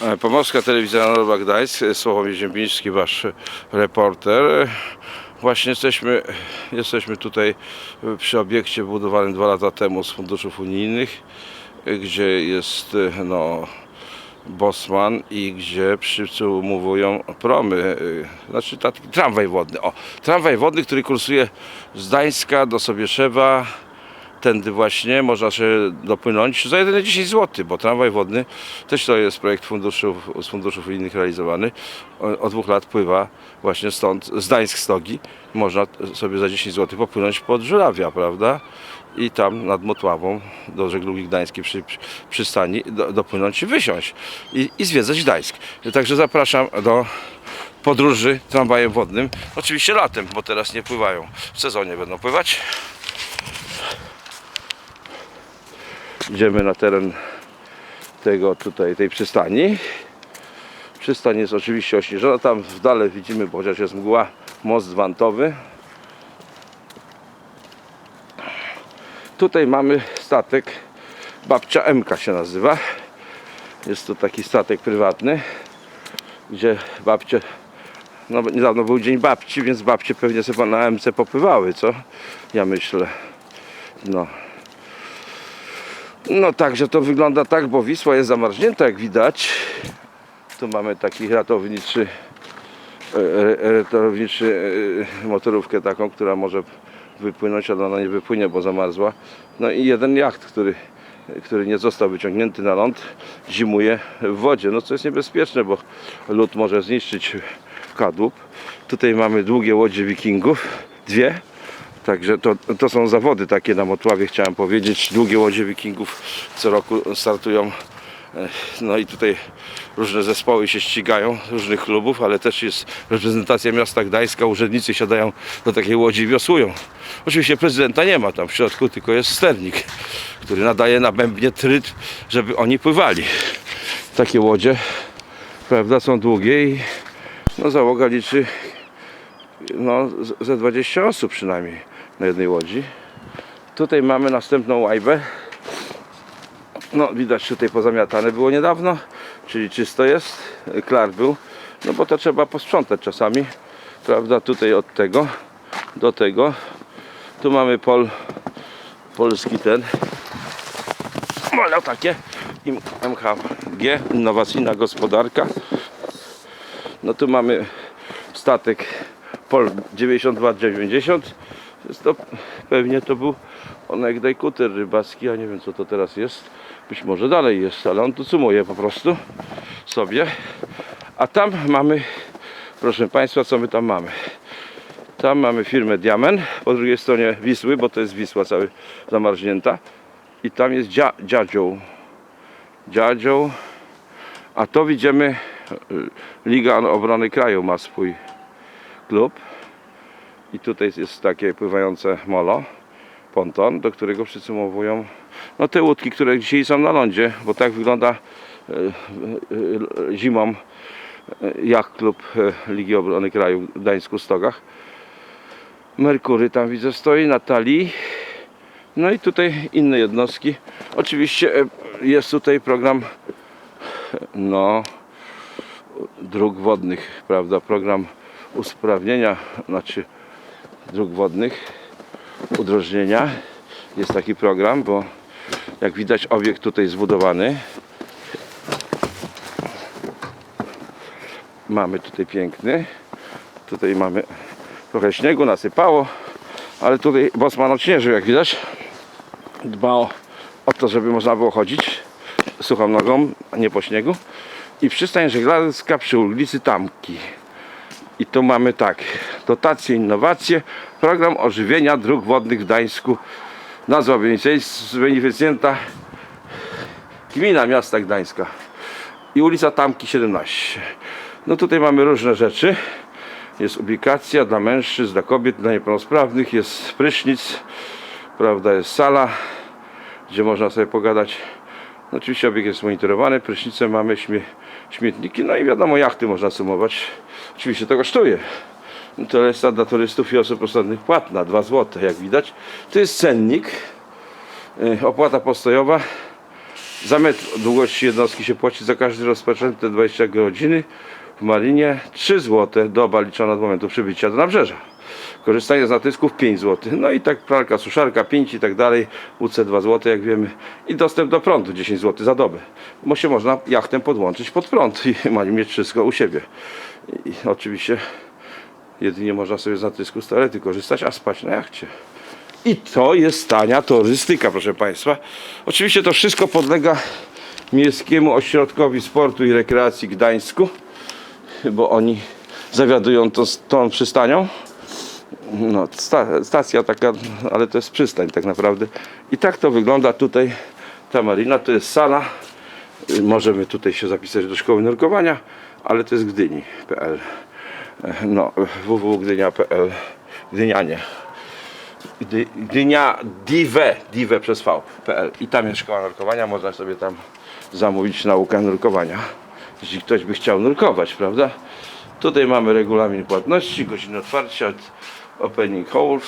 E, Pomorska Telewizja Narodowa Gdańsk, e, Sławomir Ziembiński, wasz reporter. Właśnie jesteśmy, jesteśmy tutaj e, przy obiekcie budowanym dwa lata temu z funduszów unijnych, gdzie jest no, Bosman i gdzie przymówią promy, znaczy taki tramwaj wodny. O, tramwaj wodny, który kursuje z Gdańska do Sobieszewa, tędy właśnie można się dopłynąć za jedyne 10 zł, bo tramwaj wodny też to jest projekt funduszów, z funduszów innych realizowany. Od dwóch lat pływa właśnie stąd, z Gdańsk Stogi. Można sobie za 10 zł popłynąć pod Żurawia, prawda? I tam nad Motławą do żeglugi gdańskiej przy, przy przystani do, dopłynąć i wysiąść i, i zwiedzać Gdańsk. Także zapraszam do podróży tramwajem wodnym. Oczywiście latem, bo teraz nie pływają. W sezonie będą pływać. Idziemy na teren tego tutaj, tej przystani. Przystań jest oczywiście ośnieżona. Tam w dole widzimy, bo chociaż jest mgła, most wantowy. Tutaj mamy statek Babcia Emka się nazywa. Jest to taki statek prywatny, gdzie babcie no niedawno był dzień babci, więc babcie pewnie sobie na MC popływały, co? Ja myślę. No. No także to wygląda tak, bo Wisła jest zamarznięta jak widać. Tu mamy taki ratowniczy e, e, ratowniczy e, motorówkę taką, która może wypłynąć, ale ona nie wypłynie, bo zamarzła. No i jeden jacht, który, który nie został wyciągnięty na ląd, zimuje w wodzie. No co jest niebezpieczne, bo lód może zniszczyć kadłub. Tutaj mamy długie łodzie wikingów, dwie. Także to, to są zawody takie na Motławie, chciałem powiedzieć. Długie łodzie wikingów co roku startują. E, No i tutaj różne zespoły się ścigają, różnych klubów, ale też jest reprezentacja miasta Gdańska. Urzędnicy siadają do takiej łodzi i wiosłują. Oczywiście prezydenta nie ma tam w środku, tylko jest sternik, który nadaje na bębnie tryt, żeby oni pływali. Takie łodzie, prawda, są długie i no, załoga liczy no, ze 20 osób przynajmniej na jednej łodzi. Tutaj mamy następną łajbę. No widać tutaj pozamiatane było niedawno, czyli czysto jest, klar był. No bo to trzeba posprzątać czasami, prawda, tutaj od tego do tego. Tu mamy pol, polski ten, molo takie, MHG, innowacyjna gospodarka. No tu mamy statek Pol 9290. To, pewnie to był onegdaj kuter rybacki, ja nie wiem co to teraz jest. Być może dalej jest, ale on tu sumuje po prostu sobie. A tam mamy, proszę Państwa, co my tam mamy? Tam mamy firmę Diamen, po drugiej stronie Wisły, bo to jest Wisła cały zamarznięta. I tam jest dzia, dziadzioł. Dziadzioł. A to widzimy, y, Liga Obrony Kraju ma swój klub. I tutaj jest takie pływające molo, ponton, do którego przysumowują no, te łódki, które dzisiaj są na lądzie, bo tak wygląda e, e, e, zimą jak klub Ligi Obrony Kraju w Gdańsku Stogach. Merkury tam widzę stoi, Natalii. No i tutaj inne jednostki. Oczywiście jest tutaj program no dróg wodnych, prawda? Program usprawnienia, znaczy dróg wodnych, udrożnienia. Jest taki program, bo jak widać obiekt tutaj zbudowany. Mamy tutaj piękny. Tutaj mamy trochę śniegu, nasypało, ale tutaj Bosman odśnieżył, jak widać. Dba o, to, żeby można było chodzić suchą nogą, nie po śniegu. I przystań żeglarska przy ulicy Tamki. I tu mamy tak, dotacje, innowacje, program ożywienia dróg wodnych w Gdańsku. Nazwa benefic- beneficjenta gmina miasta Gdańska i ulica Tamki 17. No tutaj mamy różne rzeczy. Jest ubikacja dla mężczyzn, dla kobiet, dla niepełnosprawnych, jest prysznic, prawda, jest sala, gdzie można sobie pogadać. No, oczywiście obiekt jest monitorowany, prysznice mamy, śmie śmietniki, no i wiadomo, jachty można sumować. Oczywiście to kosztuje. To jest dla turystów i osób rozsądnych płatna, 2 zł, jak widać. Tu jest cennik, y, opłata postojowa Za metr długości jednostki się płaci za każdy rozpoczęte 20 godziny w marinie 3 zł doba liczona od momentu przybycia do nabrzeża. Korzystanie z natysków 5 zł. No i tak pralka, suszarka 5 i tak dalej. UC 2 zł jak wiemy. I dostęp do prądu 10 zł za dobę. Bo się można jachtem podłączyć pod prąd i mieć wszystko u siebie. I oczywiście jedynie można sobie z natysku z toalety korzystać, a spać na jachcie. I to jest tania turystyka, proszę Państwa. Oczywiście to wszystko podlega Miejskiemu Ośrodkowi Sportu i Rekreacji Gdańsku, bo oni zawiadują tą, tą przystanią. No, sta, stacja taka, ale to jest przystań tak naprawdę. I tak to wygląda tutaj ta marina. To jest sala. Możemy tutaj się zapisać do szkoły nurkowania, ale to jest gdyni.pl. No, www.gdynia.pl. Gdynianie. Gdy, Gdynia Dive, Dive przez V.pl i tam jest szkoła nurkowania, można sobie tam zamówić naukę nurkowania, jeśli ktoś by chciał nurkować, prawda? Tutaj mamy regulamin płatności, godziny otwarcia, opening hours.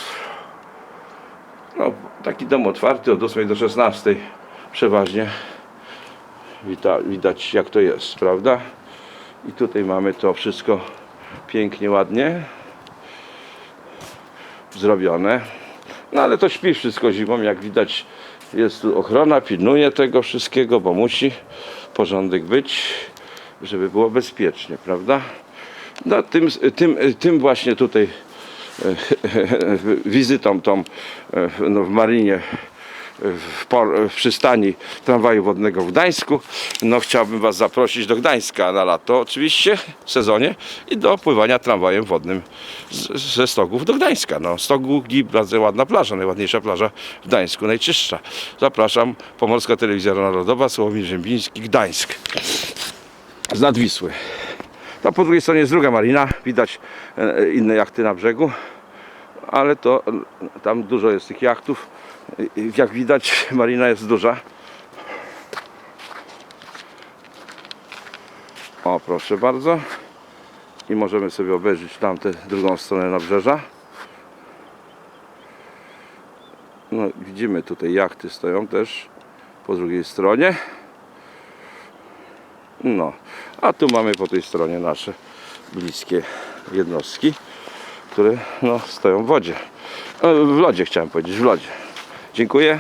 No, taki dom otwarty od 8 do 16 przeważnie. Wita, widać jak to jest, prawda? I tutaj mamy to wszystko pięknie, ładnie zrobione. No ale to śpi wszystko zimą, jak widać jest tu ochrona, pilnuje tego wszystkiego, bo musi porządek być, żeby było bezpiecznie, prawda? No, tym, tym, tym właśnie tutaj e, wizytą tą e, no, w Marinie w, por- w przystani tramwaju wodnego w Gdańsku. No chciałbym Was zaprosić do Gdańska na lato oczywiście w sezonie i do pływania tramwajem wodnym z, ze Stogów do Gdańska. No, Stogów, bardzo ładna plaża, najładniejsza plaża w Gdańsku, najczystsza. Zapraszam, Pomorska Telewizja Narodowa, Sławomir Rzębiński, Gdańsk. Z Nadwisły. Tam po drugiej stronie jest druga marina, widać e, inne jachty na brzegu, ale to tam dużo jest tych jachtów. Jak widać, marina jest duża. O, proszę bardzo. I możemy sobie obejrzeć tamtę drugą stronę nabrzeża. No, widzimy tutaj jachty stoją też po drugiej stronie. No, a tu mamy po tej stronie nasze bliskie jednostki, które no, stoją w wodzie. E, W lodzie chciałem powiedzieć, w lodzie. Dziękuję.